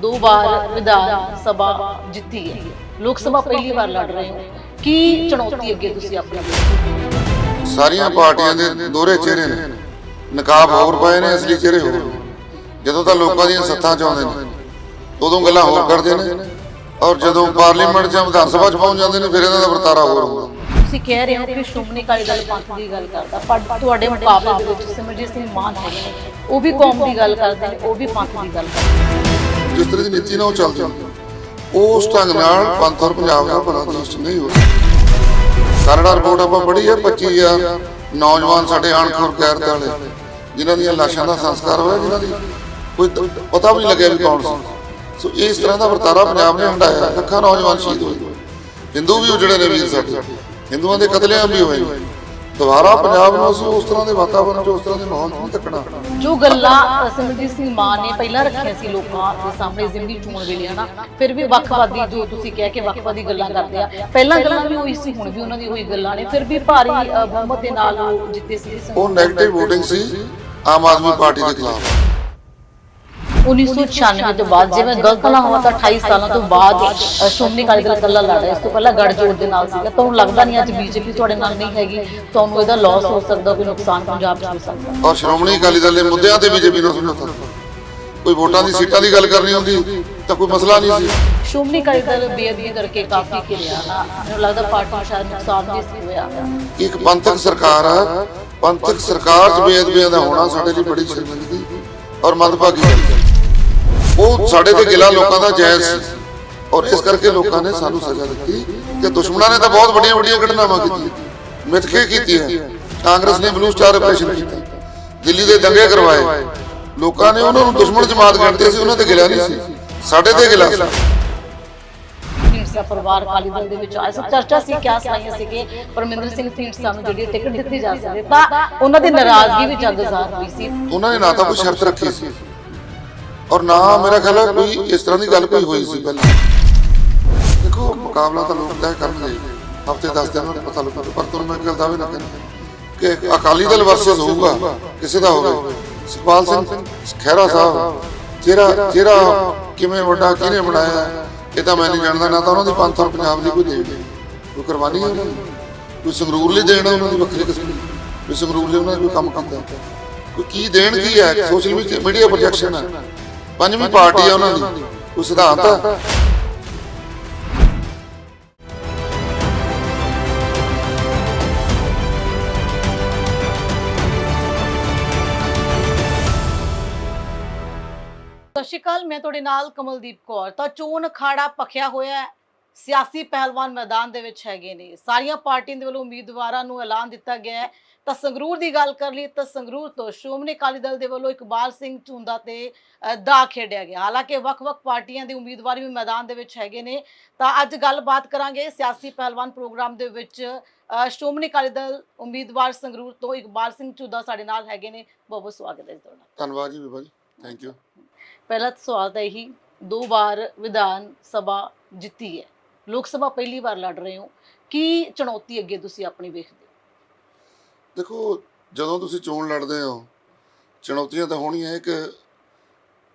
ਦੋ ਵਾਰ ਵਿਧਾਨ ਸਭਾ ਜਿੱਤੀ ਹੈ। ਲੋਕ ਸਭਾ ਪਹਿਲੀ ਵਾਰ ਲੜ ਰਹੇ ਹੋ। ਕੀ ਚੁਣੌਤੀ ਅੱਗੇ ਤੁਸੀਂ ਆਪਣੀ ਹੋ? ਸਾਰੀਆਂ ਪਾਰਟੀਆਂ ਦੇ ਦੋਹਰੇ ਚਿਹਰੇ ਨੇ। ਨਕਾਬ ਹੋਰ ਪਏ ਨੇ ਅਸਲੀ ਚਿਹਰੇ ਹੋਰ। ਜਦੋਂ ਤਾਂ ਲੋਕਾਂ ਦੀਆਂ ਸੱਥਾਂ ਚ ਆਉਂਦੇ ਨੇ ਉਦੋਂ ਗੱਲਾਂ ਹੋਰ ਕਰਦੇ ਨੇ ਔਰ ਜਦੋਂ ਪਾਰਲੀਮੈਂਟ ਜਾਂ ਵਿਧਾਨ ਸਭਾ ਚ ਪਹੁੰਚ ਜਾਂਦੇ ਨੇ ਫਿਰ ਇਹਨਾਂ ਦਾ ਵਰਤਾਰਾ ਹੋਰ ਹੁੰਦਾ। ਤੁਸੀਂ ਕਹਿ ਰਹੇ ਹੋ ਕਿ ਸ਼੍ਰੋਮਣੀ ਅਕਾਲੀ ਦਲ ਪੰਥ ਦੀ ਗੱਲ ਕਰਦਾ ਪਰ ਤੁਹਾਡੇ ਮੁਕਾਬਲੇ ਦੇ ਵਿੱਚ ਸਿਮਰਜੀਤ ਸਿੰਘ ਮਾਨ ਹੈਗੇ ਉਹ ਵੀ ਕੌਮ ਦੀ ਗੱਲ ਕਰਦੇ ਨੇ ਉਹ ਵੀ ਪੰਥ ਦੀ ਗੱਲ ਕਰਦੇ ਨੇ। ਜਿਸ ਤਰ੍ਹਾਂ ਦੀ ਨੀਤੀ ਨਾਲ ਉਹ ਚੱਲਦੇ ਨੇ ਉਸ ਢੰਗ ਨਾਲ ਪੰਥ ਔਰ ਪੰਜਾਬ ਦਾ ਭਲਾ ਦੇਸ਼ ਨਹੀਂ ਹੋ ਸਕਦਾ ਕਰੜਾ ਰਿਪੋਰਟ ਆਪਾਂ ਪੜ੍ਹੀ ਹੈ 25000 ਨੌਜਵਾਨ ਸਾਡੇ ਅਣਖੌਰ ਗੈਰਤ ਵਾਲੇ, ਜਿਨ੍ਹਾਂ ਦੀਆਂ ਲਾਸ਼ਾਂ ਦਾ ਸੰਸਕਾਰ ਹੋਇਆ, ਜਿਨ੍ਹਾਂ ਦੀ ਕੋਈ ਪਤਾ ਵੀ ਨਹੀਂ ਲੱਗਿਆ ਵੀ ਕੌਣ ਸੀ। ਸੋ ਇਸ ਤਰ੍ਹਾਂ ਦਾ ਵਰਤਾਰਾ ਪੰਜਾਬ ਨੇ ਹੰਡਾਇਆ ਲੱਖਾਂ ਨੌਜਵਾਨ ਸ਼ਹੀਦ ਹੋਏ। ਹਿੰਦੂ ਵੀ ਉਜੜੇ ਨੇ ਵੀਰ ਸਾਡੇ। ਹਿੰਦੂਆਂ ਦੇ ਕਤਲੇਆਮ ਵੀ ਹੋਏ ਨੇ। ਦੁਬਾਰਾ ਪੰਜਾਬ ਨੂੰ ਅਸੀਂ ਉਸ ਤਰ੍ਹਾਂ ਦੇ ਵਾਤਾਵਰਣ 'ਚ ਉਸ ਤਰ੍ਹਾਂ ਦੇ ਮਾਹੌਲ 'ਚ ਨਹੀਂ ਤੱਕਣਾ ਜੋ ਗੱਲਾਂ ਅ, ਸਿਮਰਜੀਤ ਸਿੰਘ ਮਾਨ ਨੇ ਪਹਿਲਾਂ ਰੱਖੀਆਂ ਸੀ ਲੋਕਾਂ ਦੇ ਸਾਹਮਣੇ ਜ਼ਿਮਨੀ ਚੋਣ ਵੇਲੇ ਹਨਾ? ਫਿਰ ਵੀ ਵੱਖਵਾਦੀ ਜੋ ਤੁਸੀਂ ਕਹਿ ਕੇ ਵੱਖਵਾਦੀ ਗੱਲਾਂ ਕਰਦੇ ਆ। ਪਹਿਲਾਂ ਗੱਲਾਂ ਵੀ ਉਹੀ ਸੀ ਹੁਣ ਵੀ ਉਹਨਾਂ ਦੀ ਉਹੀ ਗੱਲਾਂ ਨੇ। ਫਿਰ ਵੀ ਭਾਰੀ ਬਹੁਮਤ ਦੇ ਨਾਲ ਉਹ ਜਿੱਤੇ ਸੀ। ਉਹ ਨੈਗੇਟਿਵ VOTING ਸੀ ਆਮ ਆਦਮੀ ਪਾਰਟੀ ਦੇ ਖਿਲਾਫ। 1996 ਤੋਂ ਬਾਅਦ ਜਿਵੇਂ ਗਲਤ ਨਾ ਹੋਵਾ ਤਾਂ 28 ਸਾਲਾਂ ਤੋਂ ਬਾਅਦ ਅ, ਸ਼੍ਰੋਮਣੀ ਅਕਾਲੀ ਦਲ ਇਕੱਲਾ ਲੜ ਰਿਹਾ ਇਸ ਤੋਂ ਪਹਿਲਾਂ ਗੜਜੋੜ ਦੇ ਨਾਲ ਸੀਗਾ। ਤੁਹਾਨੂੰ ਲੱਗਦਾ ਨਹੀਂ ਅੱਜ ਬੀਜੇਪੀ ਤੁਹਾਡੇ ਨਾਲ ਨਹੀਂ ਹੈਗੀ। ਤੁਹਾਨੂੰ ਇਹਦਾ ਲਾਸ ਹੋ ਸਕਦਾ ਕੋਈ ਨੁਕਸਾਨ ਪੰਜਾਬ 'ਚ ਹੋ ਸਕਦਾ। ਔਰ ਸ਼੍ਰੋਮਣੀ ਅਕਾਲੀ ਦਲ ਦੇ ਮੁੱਦਿਆਂ ਤੇ ਬੀਜੇਪੀ ਨੂੰ ਸਮਝੌਤਾ ਕੋਈ ਵੋਟਾਂ ਦੀ ਸੀਟਾਂ ਦੀ ਗੱਲ ਕਰਨੀ ਹੁੰਦੀ ਤਾਂ ਕੋਈ ਮਸਲਾ ਨਹੀਂ ਸੀ। ਸ਼੍ਰੋਮਣੀ ਅਕਾਲੀ ਦਲ ਬੇਅਦਬੀ ਕਰਕੇ ਕਾਫੀ ਘਿਰਿਆ। ਨਾ ਮੈਨੂੰ ਲੱਗਦਾ ਪਾਰਟੀ ਨੂੰ ਸ਼ਾਇਦ ਨੁਕਸਾਨ ਵੀ ਸੀ ਹੋਇਆ। ਇੱਕ ਪੰਥਕ ਸਰਕਾਰ ਆ। ਪੰਥਕ ਸਰਕਾਰ 'ਚ ਬੇਅਦਬੀਆਂ ਦਾ ਹੋਣਾ ਸਾਡੇ ਲਈ ਬੜੀ ਸ਼ਰਮਿੰਦਗੀ ਔਰ ਮੰਦਭਾਗੀ ਗੱਲ ਹੈ। ਉਹ ਸਾਡੇ ਤੇ ਗਿਲਾ ਲੋਕਾਂ ਦਾ ਜਾਇਜ਼ ਸੀ। ਔਰ ਇਸ ਕਰਕੇ ਲੋਕਾਂ ਨੇ ਸਾਨੂੰ ਸਜ਼ਾ ਦਿੱਤੀ ਕਿ ਦੁਸ਼ਮਣਾਂ ਨੇ ਤਾਂ ਬਹੁਤ ਵੱਡੀਆਂ ਵੱਡੀਆਂ ਘਟਨਾਵਾਂ ਕੀਤੀਆਂ। ਮਿਥਕੇ ਕੀਤੀਆਂ। ਕਾਂਗਰਸ ਨੇ ਬਲੂ ਸਟਾਰ ਆਪਰੇਸ਼ਨ ਕੀਤਾ। ਦਿੱਲੀ ਦੇ ਦੰਗੇ ਕਰਵਾਏ। ਲੋਕਾਂ ਨੇ ਉਹਨਾਂ ਨੂੰ ਦੁਸ਼ਮਣ ਜਮਾਤ ਗਿਣਦੇ ਸੀ ਉਹਨਾਂ ਤੇ ਗਿਲਾ ਨਹੀਂ ਸੀ। ਸਾਡੇ ਤੇ ਗਿਲਾ ਸੀ। ਢੀਂਡਸਾ ਪਰਿਵਾਰ ਅਕਾਲੀ ਦਲ ਦੇ ਵਿੱਚ ਆਇਆ। ਸੀ ਚਰਚਾ ਸੀ ਕਿਆ ਸੁਣਾਈਆਂ ਸੀ ਕਿ ਪਰਮਿੰਦਰ ਸਿੰਘ ਢੀਂਡਸਾ ਨੂੰ ਜਿਹੜੀ ਟਿਕਟ ਦਿੱਤੀ ਜਾ ਸਕਦੀ ਤਾਂ ਉਹਨਾਂ ਦੀ ਨਾਰਾਜ਼ਗੀ ਵੀ ਜਗ ਜ਼ਾਹਰ ਹੋਈ ਸੀ। ਉਹਨਾਂ ਨੇ ਨਾ ਤਾਂ ਕੋਈ ਸ਼ਰਤ ਰੱਖੀ ਸੀ। ਔਰ ਨਾ ਮੇਰਾ ਖਿਆਲ ਹੈ ਕੋਈ ਇਸ ਤਰ੍ਹਾਂ ਦੀ ਗੱਲ ਕੋਈ ਹੋਈ ਸੀ ਪਹਿਲਾਂ। ਦੇਖੋ, ਮੁਕਾਬਲਾ ਤਾਂ ਲੋਕ ਤੈਅ ਕਰਨਗੇ। ਹਫ਼ਤੇ 10 ਦਿਨ ਨੂੰ ਪਤਾ ਲੱਗੂਗਾ। ਪਰ ਤੁਹਾਨੂੰ ਮੈਂ ਗੱਲ ਦਾਅਵੇ ਨਾ ਕਹਿੰਦਾ ਕਿ ਅਕਾਲੀ ਦਲ ਵਰਸਸ ਹੋਊਗਾ, ਕਿਸੇ ਦਾ ਹੋਵੇ। ਸੁਖਪਾਲ ਸਿੰਘ ਖਹਿਰਾ ਸਾਹਿਬ, ਜਿਹੜਾ ਜਿਹੜਾ ਕਿਵੇਂ ਵੱਡਾ, ਕਿਹਨੇ ਬਣਾਇਆ, ਇਹ ਤਾਂ ਮੈਂ ਨਹੀਂ ਜਾਣਦਾ। ਨਾ ਤਾਂ ਉਹਨਾਂ ਦੀ ਪੰਥ ਔਰ ਪੰਜਾਬ ਦੀ ਕੋਈ ਦੇਣ ਕੋਈ ਕੁਰਬਾਨੀ ਹੈ ਕੋਈ ਸੰਗਰੂਰ ਲਈ ਦੇਣਾ ਉਹਨਾਂ ਦੀ ਵੱਖਰੀ ਕਿਸਮ ਦੀ? ਕੋਈ ਸੰਗਰੂਰ ਲਈ ਉਹਨਾਂ ਨੇ ਕੋਈ ਕੰਮ ਕੀਤਾ ਕੋਈ ਕੀ ਦੇਣ ਕੀ ਹੈ? ਸੋਸ਼ਲ ਮੀਡੀਆ ਪ੍ਰੋਜੈਕਸ਼ਨ ਹੈ। ਪੰਜਵੀਂ ਪਾਰਟੀ ਹੈ ਉਹਨਾਂ ਦੀ ਕੋਈ ਸਿਧਾਂਤ। ਹੈ ਸਤਿ ਸ਼੍ਰੀ ਅਕਾਲ ਮੈਂ ਤੁਹਾਡੇ ਨਾਲ ਕਮਲਦੀਪ ਕੌਰ। ਤਾਂ ਚੋਣ ਅਖਾੜਾ ਪਖਿਆ ਹੋਇਆ ਹੈ। ਸਿਆਸੀ ਪਹਿਲਵਾਨ ਮੈਦਾਨ ਦੇ ਵਿੱਚ ਹੈਗੇ ਨੇ। ਸਾਰੀਆਂ ਪਾਰਟੀਆਂ ਦੇ ਵੱਲੋਂ ਉਮੀਦਵਾਰਾਂ ਨੂੰ ਐਲਾਨ ਦਿੱਤਾ ਗਿਆ ਹੈ। ਤਾਂ ਸੰਗਰੂਰ ਦੀ ਗੱਲ ਕਰ ਲਈ ਤਾਂ ਸੰਗਰੂਰ ਤੋਂ ਸ਼੍ਰੋਮਣੀ ਅਕਾਲੀ ਦਲ ਦੇ ਵੱਲੋਂ ਇਕਬਾਲ ਸਿੰਘ ਝੁੰਦਾ ਤੇ ਦਾ ਖੇਡਿਆ ਗਿਆ। ਹਾਲਾਂਕਿ ਵੱਖ-ਵੱਖ ਪਾਰਟੀਆਂ ਦੇ ਉਮੀਦਵਾਰ ਵੀ ਮੈਦਾਨ ਦੇ ਵਿੱਚ ਹੈਗੇ ਨੇ। ਤਾਂ ਅੱਜ ਗੱਲਬਾਤ ਕਰਾਂਗੇ ਸਿਆਸੀ ਪਹਿਲਵਾਨ ਪ੍ਰੋਗਰਾਮ ਦੇ ਵਿੱਚ ਸ਼੍ਰੋਮਣੀ ਅਕਾਲੀ ਦਲ ਉਮੀਦਵਾਰ ਸੰਗਰੂਰ ਤੋਂ ਇਕਬਾਲ ਸਿੰਘ ਝੁੰਦਾ ਸਾਡੇ ਨਾਲ ਹੈਗੇ ਨੇ। ਬਹੁਤ ਬਹੁਤ ਸਵਾਗਤ ਹੈ ਜੀ ਤੁਹਾਡਾ। ਧੰਨਵਾਦ ਜੀ ਬੀਬਾ ਜੀ। ਥੈਂਕ ਯੂ ਪਹਿਲਾ ਸਵਾਲ ਤਾਂ ਇਹੀ ਦੋ ਵਾਰ ਵਿਧਾਨ ਸਭਾ ਜਿੱਤੀ ਹੈ। ਲੋਕ ਸਭਾ ਪਹਿਲੀ ਵਾਰ ਲੜ ਰਹੇ ਹੋ। ਕੀ ਚੁਣੌਤੀ ਅੱਗੇ ਤੁਸੀਂ ਆਪਣੀ ਵੇਖਦੇ ਦੇਖੋ, ਜਦੋਂ ਤੁਸੀਂ ਚੋਣ ਲੜਦੇ ਹੋ, ਚੁਣੌਤੀਆਂ ਤਾਂ ਹੋਣੀਆਂ ਇੱਕ,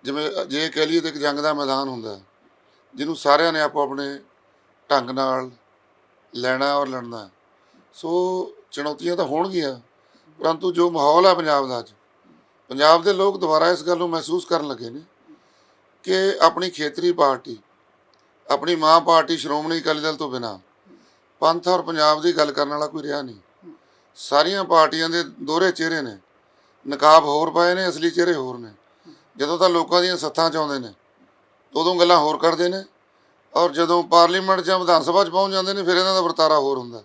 ਜਿਵੇਂ ਜੇ ਕਹਿ ਲਈਏ ਤਾਂ ਇੱਕ ਜੰਗ ਦਾ ਮੈਦਾਨ ਹੁੰਦਾ ਜਿਹਨੂੰ ਸਾਰਿਆਂ ਨੇ ਆਪੋ ਆਪਣੇ ਢੰਗ ਨਾਲ ਲੈਣਾ ਔਰ ਲੜਨਾ ਸੋ ਚੁਣੌਤੀਆਂ ਤਾਂ ਹੋਣਗੀਆਂ, ਪਰੰਤੂ ਜੋ ਮਾਹੌਲ ਆ ਪੰਜਾਬ ਦਾ ਅੱਜ, ਪੰਜਾਬ ਦੇ ਲੋਕ ਦੁਬਾਰਾ ਇਸ ਗੱਲ ਨੂੰ ਮਹਿਸੂਸ ਕਰਨ ਲੱਗੇ ਨੇ ਕਿ ਆਪਣੀ ਖੇਤਰੀ ਪਾਰਟੀ, ਆਪਣੀ ਮਾਂ ਪਾਰਟੀ ਸ਼੍ਰੋਮਣੀ ਅਕਾਲੀ ਦਲ ਤੋਂ ਬਿਨਾ ਪੰਥ ਔਰ ਪੰਜਾਬ ਦੀ ਗੱਲ ਕਰਨ ਵਾਲਾ ਕੋਈ ਰਿਹਾ ਨਹੀਂ। ਸਾਰੀਆਂ ਪਾਰਟੀਆਂ ਦੇ ਦੋਹਰੇ ਚਿਹਰੇ ਨੇ, ਨਕਾਬ ਹੋਰ ਪਾਏ ਨੇ, ਅਸਲੀ ਚਿਹਰੇ ਹੋਰ ਨੇ। ਜਦੋਂ ਤਾਂ ਲੋਕਾਂ ਦੀਆਂ ਸੱਥਾਂ ਚ ਆਉਂਦੇ ਨੇ ਉਦੋਂ ਗੱਲਾਂ ਹੋਰ ਕਰਦੇ ਨੇ ਔਰ ਜਦੋਂ ਪਾਰਲੀਮੈਂਟ ਜਾਂ ਵਿਧਾਨ ਸਭਾ ਚ ਪਹੁੰਚ ਜਾਂਦੇ ਨੇ, ਫਿਰ ਇਹਨਾਂ ਦਾ ਵਰਤਾਰਾ ਹੋਰ ਹੁੰਦਾ।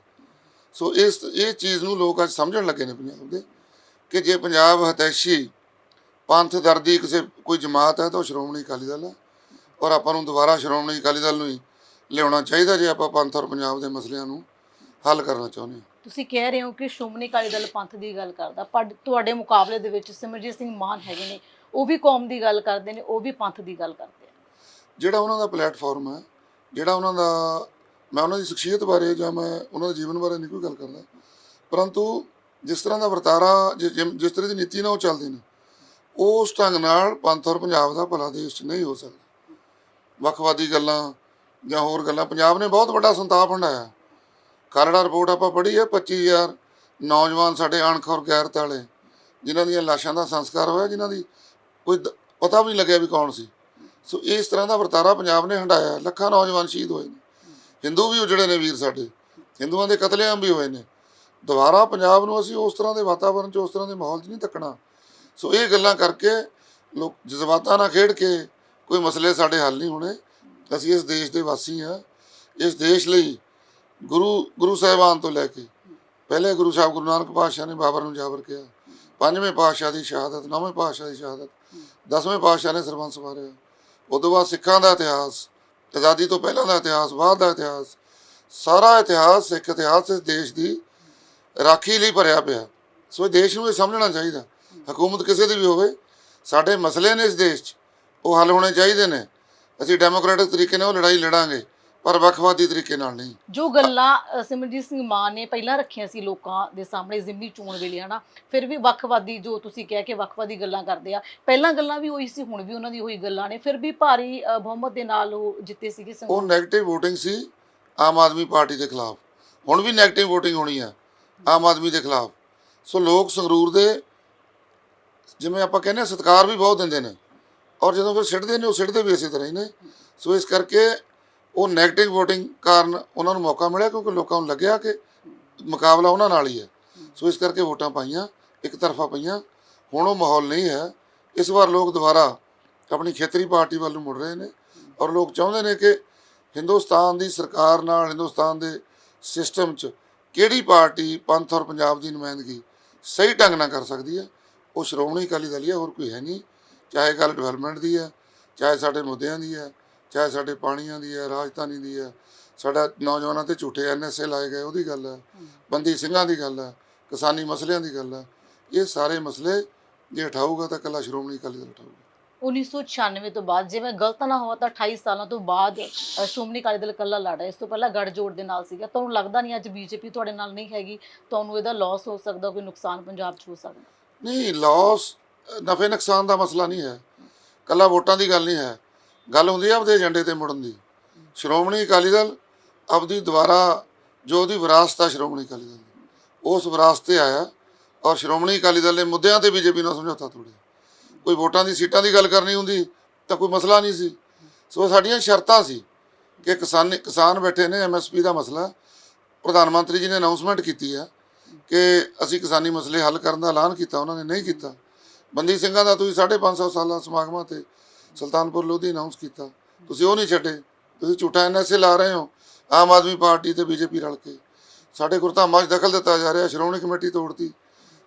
ਸੋ ਇਸ, ਇਹ ਚੀਜ਼ ਨੂੰ ਲੋਕ ਅੱਜ ਸਮਝਣ ਲੱਗੇ ਨੇ ਪੰਜਾਬ ਦੇ ਕਿ ਜੇ ਪੰਜਾਬ ਹਤੈਸ਼ੀ ਪੰਥ ਦਰਦੀ ਕਿਸੇ, ਕੋਈ ਜਮਾਤ ਹੈ, ਤਾਂ ਉਹ ਸ਼੍ਰੋਮਣੀ ਅਕਾਲੀ ਦਲ ਹੈ ਔਰ ਆਪਾਂ ਨੂੰ ਦੁਬਾਰਾ ਸ਼੍ਰੋਮਣੀ ਅਕਾਲੀ ਦਲ ਨੂੰ ਹੀ ਲਿਆਉਣਾ ਚਾਹੀਦਾ ਜੇ ਆਪਾਂ ਪੰਥ ਔਰ ਪੰਜਾਬ ਦੇ ਮਸਲਿਆਂ ਨੂੰ ਹੱਲ ਕਰਨਾ ਚਾਹੁੰਦੇ ਹਾਂ। ਤੁਸੀਂ ਕਹਿ ਰਹੇ ਹੋ ਕਿ ਸ਼੍ਰੋਮਣੀ ਅਕਾਲੀ ਦਲ ਪੰਥ ਦੀ ਗੱਲ ਕਰਦਾ, ਪਰ ਤੁਹਾਡੇ ਮੁਕਾਬਲੇ ਦੇ ਵਿੱਚ ਸਿਮਰਜੀਤ ਸਿੰਘ ਮਾਨ ਹੈਗੇ ਨੇ, ਉਹ ਵੀ ਕੌਮ ਦੀ ਗੱਲ ਕਰਦੇ ਨੇ, ਉਹ ਵੀ ਪੰਥ ਦੀ ਗੱਲ ਕਰਦੇ ਆ। ਜਿਹੜਾ ਉਹਨਾਂ ਦਾ ਪਲੇਟਫਾਰਮ ਹੈ, ਜਿਹੜਾ ਉਹਨਾਂ ਦਾ, ਮੈਂ ਉਹਨਾਂ ਦੀ ਸ਼ਖਸੀਅਤ ਬਾਰੇ ਜਾਂ ਮੈਂ ਉਹਨਾਂ ਦੇ ਜੀਵਨ ਬਾਰੇ ਨਹੀਂ ਕੋਈ ਗੱਲ ਕਰਦਾ, ਪਰੰਤੂ ਜਿਸ ਤਰ੍ਹਾਂ ਦਾ ਵਰਤਾਰਾ, ਜਿ- ਜਿਸ ਤਰ੍ਹਾਂ ਦੀ ਨੀਤੀ ਨਾਲ ਉਹ ਚੱਲਦੇ ਨੇ, ਉਸ ਢੰਗ ਨਾਲ ਪੰਥ ਔਰ ਪੰਜਾਬ ਦਾ ਭਲਾ ਦੇਸ਼ 'ਚ ਨਹੀਂ ਹੋ ਸਕਦਾ। ਵੱਖਵਾਦੀ ਗੱਲਾਂ ਜਾਂ ਹੋਰ ਗੱਲਾਂ, ਪੰਜਾਬ ਨੇ ਬਹੁਤ ਵੱਡਾ ਸੰਤਾਪ ਹੰਡਾਇਆ ਕਾਲੜਾ ਰਿਪੋਰਟ ਆਪਾਂ ਪੜ੍ਹੀ ਹੈ 25000 ਨੌਜਵਾਨ ਸਾਡੇ ਅਣਖ ਔਰ ਗੈਰਤ ਵਾਲੇ, ਜਿਨ੍ਹਾਂ ਦੀਆਂ ਲਾਸ਼ਾਂ ਦਾ ਸੰਸਕਾਰ ਹੋਇਆ, ਜਿਨ੍ਹਾਂ ਦੀ ਕੋਈ ਦ- ਪਤਾ ਵੀ ਨਹੀਂ ਲੱਗਿਆ ਵੀ ਕੌਣ ਸੀ। ਸੋ ਇਸ ਤਰ੍ਹਾਂ ਦਾ ਵਰਤਾਰਾ ਪੰਜਾਬ ਨੇ ਹੰਡਾਇਆ ਲੱਖਾਂ ਨੌਜਵਾਨ ਸ਼ਹੀਦ ਹੋਏ ਨੇ। ਹਿੰਦੂ ਵੀ ਉਜੜੇ ਨੇ ਵੀਰ ਸਾਡੇ, ਹਿੰਦੂਆਂ ਦੇ ਕਤਲੇਆਮ ਵੀ ਹੋਏ ਨੇ। ਦੁਬਾਰਾ ਪੰਜਾਬ ਨੂੰ ਅਸੀਂ ਉਸ ਤਰ੍ਹਾਂ ਦੇ ਵਾਤਾਵਰਣ 'ਚ, ਉਸ ਤਰ੍ਹਾਂ ਦੇ ਮਾਹੌਲ 'ਚ ਨਹੀਂ ਤੱਕਣਾ। ਸੋ ਇਹ ਗੱਲਾਂ ਕਰਕੇ ਲੋਕ ਜਜ਼ਬਾਤਾਂ ਨਾਲ ਖੇਡ ਕੇ ਕੋਈ ਮਸਲੇ ਸਾਡੇ ਹੱਲ ਨਹੀਂ ਹੋਣੇ। ਅਸੀਂ ਇਸ ਦੇਸ਼ ਦੇ ਵਾਸੀ ਹਾਂ। ਇਸ ਦੇਸ਼ ਲਈ ਗੁਰੂ ਗੁਰੂ ਸਾਹਿਬਾਨ ਤੋਂ ਲੈ ਕੇ, ਪਹਿਲੇ ਗੁਰੂ ਸਾਹਿਬ ਗੁਰੂ ਨਾਨਕ ਪਾਤਸ਼ਾਹ ਨੇ ਬਾਬਰ ਨੂੰ ਜਾਬਰ ਕਿਹਾ, ਪੰਜਵੇਂ ਪਾਤਸ਼ਾਹ ਦੀ ਸ਼ਹਾਦਤ, ਨੌਵੇਂ ਪਾਤਸ਼ਾਹ ਦੀ ਸ਼ਹਾਦਤ, ਦਸਵੇਂ ਪਾਤਸ਼ਾਹ ਨੇ ਸਰਬੰਸ ਵਾਰਿਆ ਉਦੋਂ ਬਾਅਦ ਸਿੱਖਾਂ ਦਾ ਇਤਿਹਾਸ, ਆਜ਼ਾਦੀ ਤੋਂ ਪਹਿਲਾਂ ਦਾ ਇਤਿਹਾਸ, ਬਾਅਦ ਦਾ ਇਤਿਹਾਸ, ਸਾਰਾ ਇਤਿਹਾਸ, ਸਿੱਖ ਇਤਿਹਾਸ ਇਸ ਦੇਸ਼ ਦੀ ਰਾਖੀ ਲਈ ਭਰਿਆ ਪਿਆ। ਸੋ ਇਹ ਦੇਸ਼ ਨੂੰ ਇਹ ਸਮਝਣਾ ਚਾਹੀਦਾ। ਹਕੂਮਤ ਕਿਸੇ ਦੀ ਵੀ ਹੋਵੇ, ਸਾਡੇ ਮਸਲੇ ਨੇ ਇਸ ਦੇਸ਼ 'ਚ, ਉਹ ਹੱਲ ਹੋਣੇ ਚਾਹੀਦੇ ਨੇ। ਅਸੀਂ ਡੈਮੋਕ੍ਰੈਟਿਕ ਤਰੀਕੇ ਨਾਲ ਉਹ ਲੜਾਈ ਲੜਾਂਗੇ। ਪਰ ਵੱਖਵਾਦੀ ਤਰੀਕੇ ਨਾਲ ਨਹੀਂ। ਜੋ ਗੱਲਾਂ ਅ, ਸਿਮਰਜੀਤ ਸਿੰਘ ਮਾਨ ਨੇ ਪਹਿਲਾਂ ਰੱਖੀਆਂ ਸੀ ਲੋਕਾਂ ਦੇ ਸਾਹਮਣੇ ਜ਼ਿਮਨੀ ਚੋਣ ਵੇਲੇ ਹਨਾ ਫਿਰ ਵੀ ਵੱਖਵਾਦੀ ਜੋ ਤੁਸੀਂ ਕਹਿ ਕੇ ਵੱਖਵਾਦੀ ਗੱਲਾਂ ਕਰਦੇ ਆ ਪਹਿਲਾਂ ਗੱਲਾਂ ਵੀ ਉਹੀ ਸੀ ਹੁਣ ਵੀ ਉਹਨਾਂ ਦੀ ਉਹੀ ਗੱਲਾਂ ਨੇ ਫਿਰ ਵੀ ਭਾਰੀ ਅ, ਬਹੁਮਤ ਦੇ ਨਾਲ ਉਹ ਜਿੱਤੇ ਸੀਗੇ ਉਹ ਸੰਗਰੂਰ ਨੈਗੇਟਿਵ VOTING ਸੀ ਆਮ ਆਦਮੀ ਪਾਰਟੀ ਦੇ ਖਿਲਾਫ। ਹੁਣ ਵੀ ਨੈਗੇਟਿਵ VOTING ਹੋਣੀ ਆ ਆਮ ਆਦਮੀ ਦੇ ਖਿਲਾਫ। ਸੋ ਲੋਕ ਸੰਗਰੂਰ ਦੇ ਜਿਵੇਂ ਆਪਾਂ ਕਹਿੰਦੇ ਆ ਸਤਿਕਾਰ ਵੀ ਬਹੁਤ ਦਿੰਦੇ ਨੇ। ਔਰ ਜਦੋਂ ਫਿਰ ਸਿੱਟਦੇ ਨੇ ਉਹ ਸਿੱਟਦੇ ਵੀ ਇਸੇ ਤਰ੍ਹਾਂ ਹੀ ਨੇ। ਸੋ ਇਸ ਕਰਕੇ ਉਹ ਨੈਗੇਟਿਵ VOTING ਕਾਰਨ ਉਹਨਾਂ ਨੂੰ ਮੌਕਾ ਮਿਲਿਆ ਕਿਉਂਕਿ ਲੋਕਾਂ ਨੂੰ ਲੱਗਿਆ ਕਿ ਮੁਕਾਬਲਾ ਉਹਨਾਂ ਨਾਲ ਹੀ ਹੈ। ਸੋ ਇਸ ਕਰਕੇ ਵੋਟਾਂ ਪਾਈਆਂ, ਇੱਕ ਤਰਫਾ ਪਈਆਂ। ਹੁਣ ਉਹ ਮਾਹੌਲ ਨਹੀਂ ਹੈ। ਇਸ ਵਾਰ ਲੋਕ ਦੁਬਾਰਾ ਆਪਣੀ ਖੇਤਰੀ ਪਾਰਟੀ ਵੱਲ ਨੂੰ ਮੁੜ ਰਹੇ ਨੇ ਔਰ ਲੋਕ ਚਾਹੁੰਦੇ ਨੇ ਕਿ ਹਿੰਦੁਸਤਾਨ ਦੀ ਸਰਕਾਰ ਨਾਲ, ਹਿੰਦੁਸਤਾਨ ਦੇ ਸਿਸਟਮ 'ਚ ਕਿਹੜੀ ਪਾਰਟੀ ਪੰਥ ਔਰ ਪੰਜਾਬ ਦੀ ਨੁਮਾਇੰਦਗੀ ਸਹੀ ਢੰਗ ਨਾਲ ਕਰ ਸਕਦੀ ਹੈ, ਉਹ ਸ਼੍ਰੋਮਣੀ ਅਕਾਲੀ ਦਲ ਹੀ ਹੈ, ਹੋਰ ਕੋਈ ਹੈ ਨਹੀਂ। ਚਾਹੇ ਗੱਲ ਡਿਵੈਲਪਮੈਂਟ ਦੀ ਹੈ, ਚਾਹੇ ਸਾਡੇ ਮੁੱਦਿਆਂ ਦੀ ਹੈ। ਚਾਹੇ ਸਾਡੇ ਪਾਣੀਆਂ ਦੀ ਹੈ ਰਾਜਧਾਨੀ ਦੀ ਹੈ ਸਾਡਾ ਨੌਜਵਾਨਾਂ ਤੇ ਝੂਠੇ ਐਨਐਸਏ ਲਾਏ ਗਏ ਉਹਦੀ ਗੱਲ ਹੈ ਬੰਦੀ ਸਿੰਘਾਂ ਦੀ ਗੱਲ ਹੈ ਕਿਸਾਨੀ ਮਸਲਿਆਂ ਦੀ ਗੱਲ ਹੈ ਇਹ ਸਾਰੇ ਮਸਲੇ ਜੇ ਉਠਾਊਗਾ ਤਾਂ ਕੱਲਾ ਸ਼੍ਰੋਮਣੀ ਅਕਾਲੀ ਦਲ ਉਠਾਊਗਾ। 1996 ਤੋਂ ਬਾਅਦ ਜੇ ਮੈਂ ਗਲਤ ਨਾ ਹੋਵਾਂ ਤਾਂ 28 ਸਾਲਾਂ ਤੋਂ ਬਾਅਦ ਸ਼੍ਰੋਮਣੀ ਅਕਾਲੀ ਦਲ ਲੜ ਰਿਹਾ ਇਸ ਤੋਂ ਪਹਿਲਾਂ ਗੱਠਜੋੜ ਦੇ ਨਾਲ ਸੀਗਾ। ਤੁਹਾਨੂੰ ਲੱਗਦਾ ਨਹੀਂ ਅੱਜ ਬੀਜੇਪੀ ਤੁਹਾਡੇ ਨਾਲ ਨਹੀਂ ਹੈਗੀ? ਤੁਹਾਨੂੰ ਇਹਦਾ ਲਾਸ ਹੋ ਸਕਦਾ ਕੋਈ ਨੁਕਸਾਨ ਪੰਜਾਬ 'ਚ ਹੋ ਸਕਦਾ? ਨਹੀਂ ਲਾਸ ਨਫੇ ਨੁਕਸਾਨ ਦਾ ਮਸਲਾ ਨਹੀਂ ਹੈ। ਕੱਲਾ ਵੋਟਾਂ ਦੀ ਗੱਲ ਨਹੀਂ ਹੈ। ਗੱਲ ਹੁੰਦੀ ਹੈ ਆਪਦੇ ਏਜੰਡੇ ਤੇ ਮੁੜਨ ਦੀ। ਸ਼੍ਰੋਮਣੀ ਅਕਾਲੀ ਦਲ ਆਪਦੀ ਦੁਆਰਾ ਜੋ ਉਹਦੀ ਵਿਰਾਸਤ ਆ ਸ਼੍ਰੋਮਣੀ ਅਕਾਲੀ ਦਲ ਦੀ, ਉਸ ਵਿਰਾਸਤ ਤੇ ਆਇਆ ਔਰ ਸ਼੍ਰੋਮਣੀ ਅਕਾਲੀ ਦਲ ਨੇ ਮੁੱਦਿਆਂ ਤੇ ਬੀਜੇਪੀ ਨਾਲ ਸਮਝੌਤਾ ਤੋੜਿਆ। ਕੋਈ ਵੋਟਾਂ ਦੀ ਸੀਟਾਂ ਦੀ ਗੱਲ ਕਰਨੀ ਹੁੰਦੀ ਤਾਂ ਕੋਈ ਮਸਲਾ ਨਹੀਂ ਸੀ। ਸੋ ਸਾਡੀਆਂ ਸ਼ਰਤਾਂ ਸੀ ਕਿ ਕਿਸਾਨ ਕਿਸਾਨ ਬੈਠੇ ਨੇ ਐਮਐਸਪੀ ਦਾ ਮਸਲਾ, ਪ੍ਰਧਾਨ ਮੰਤਰੀ ਜੀ ਨੇ ਅਨਾਉਂਸਮੈਂਟ ਕੀਤੀ ਆ ਕਿ ਅਸੀਂ ਕਿਸਾਨੀ ਮਸਲੇ ਹੱਲ ਕਰਨ ਦਾ ਐਲਾਨ ਕੀਤਾ, ਉਹਨਾਂ ਨੇ ਨਹੀਂ ਕੀਤਾ। ਬੰਦੀ ਸਿੰਘਾਂ ਦਾ ਤੁਸੀਂ 550 ਸਾਲਾਂ ਸਮਾਗਮਾਂ ਤੇ ਸੁਲਤਾਨਪੁਰ ਲੋਧੀ ਅਨਾਉਂਸ ਕੀਤਾ। ਤੁਸੀਂ ਉਹ ਨਹੀਂ ਛੱਡੇ। ਤੁਸੀਂ ਝੂਠਾ ਐਨਐਸਏ ਲਾ ਰਹੇ ਹੋ। ਆਮ ਆਦਮੀ ਪਾਰਟੀ ਤੇ ਬੀਜੇਪੀ ਰਲ ਕੇ। ਸਾਡੇ ਗੁਰਧਾਮਾਂ 'ਚ ਦਖਲ ਦਿੱਤਾ ਜਾ ਰਿਹਾ। ਸ਼੍ਰੋਮਣੀ ਕਮੇਟੀ ਤੋੜਤੀ।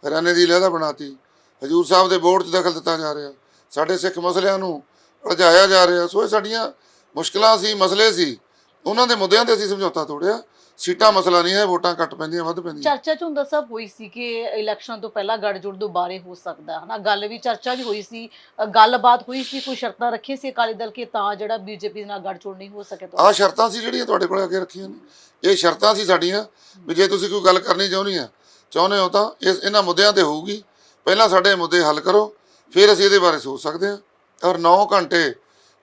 ਹਰਿਆਣੇ ਦੀ ਲਹਿਦਾ ਬਣਾਤੀ। ਹਜੂਰ ਸਾਹਿਬ ਦੇ ਬੋਰਡ 'ਚ ਦਖਲ ਦਿੱਤਾ ਜਾ ਰਿਹਾ। ਸਾਡੇ ਸਿੱਖ ਮਸਲਿਆਂ ਨੂੰ ਉਲਝਾਇਆ ਜਾ ਰਿਹਾ। ਸੋ ਇਹ ਸਾਡੀਆਂ ਮੁਸ਼ਕਲਾਂ ਸੀ, ਮਸਲੇ ਸੀ। ਉਹਨਾਂ ਦੇ ਮੁੱਦਿਆਂ ਤੇ ਅਸੀਂ ਸਮਝੌਤਾ ਤੋੜਿਆ। ਸੀਟਾਂ ਮਸਲਾ ਨਹੀਂ ਹੈ ਵੋਟਾਂ ਘੱਟ ਪੈਂਦੀਆਂ ਵੱਧ ਪੈਂਦੀਆਂ। ਚਰਚਾ ਚ ਹੁੰਦਾ ਸਭ ਹੋਈ ਸੀ ਕਿ ਇਲੈਕਸ਼ਨ ਤੋਂ ਪਹਿਲਾਂ ਗੱਠਜੋੜ ਦੁਬਾਰੇ ਹੋ ਸਕਦਾ ਹੈ। ਹਨਾ ਗੱਲ ਵੀ ਚਰਚਾ ਵੀ ਹੋਈ ਸੀ ਗੱਲਬਾਤ ਹੋਈ ਸੀ ਕੋਈ ਸ਼ਰਤਾਂ ਰੱਖੀ ਸੀ ਅਕਾਲੀ ਦਲ ਕਿ ਤਾਂ ਜਿਹੜਾ ਬੀਜੇਪੀ ਨਾਲ ਗੱਠਜੋੜ ਨਹੀਂ ਹੋ ਸਕੇ ਤਾਂ ਆਹ ਸ਼ਰਤਾਂ ਸੀ ਜਿਹੜੀਆਂ ਤੁਹਾਡੇ ਕੋਲ ਅੱਗੇ ਰੱਖੀਆਂ ਨੇ। ਇਹ ਸ਼ਰਤਾਂ ਸੀ ਸਾਡੀਆਂ ਵੀ ਜੇ ਤੁਸੀਂ ਕੋਈ ਗੱਲ ਕਰਨੀ ਚਾਹੁੰਦੀ ਆ ਚਾਹੁੰਦੇ ਹੋ ਤਾਂ ਇਸ ਇਹਨਾਂ ਮੁੱਦਿਆਂ ਤੇ ਹੋਊਗੀ। ਪਹਿਲਾਂ ਸਾਡੇ ਮੁੱਦੇ ਹੱਲ ਕਰੋ ਫਿਰ ਅਸੀਂ ਇਹਦੇ ਬਾਰੇ ਸੋਚ ਸਕਦੇ ਹਾਂ। ਔਰ 9 ਘੰਟੇ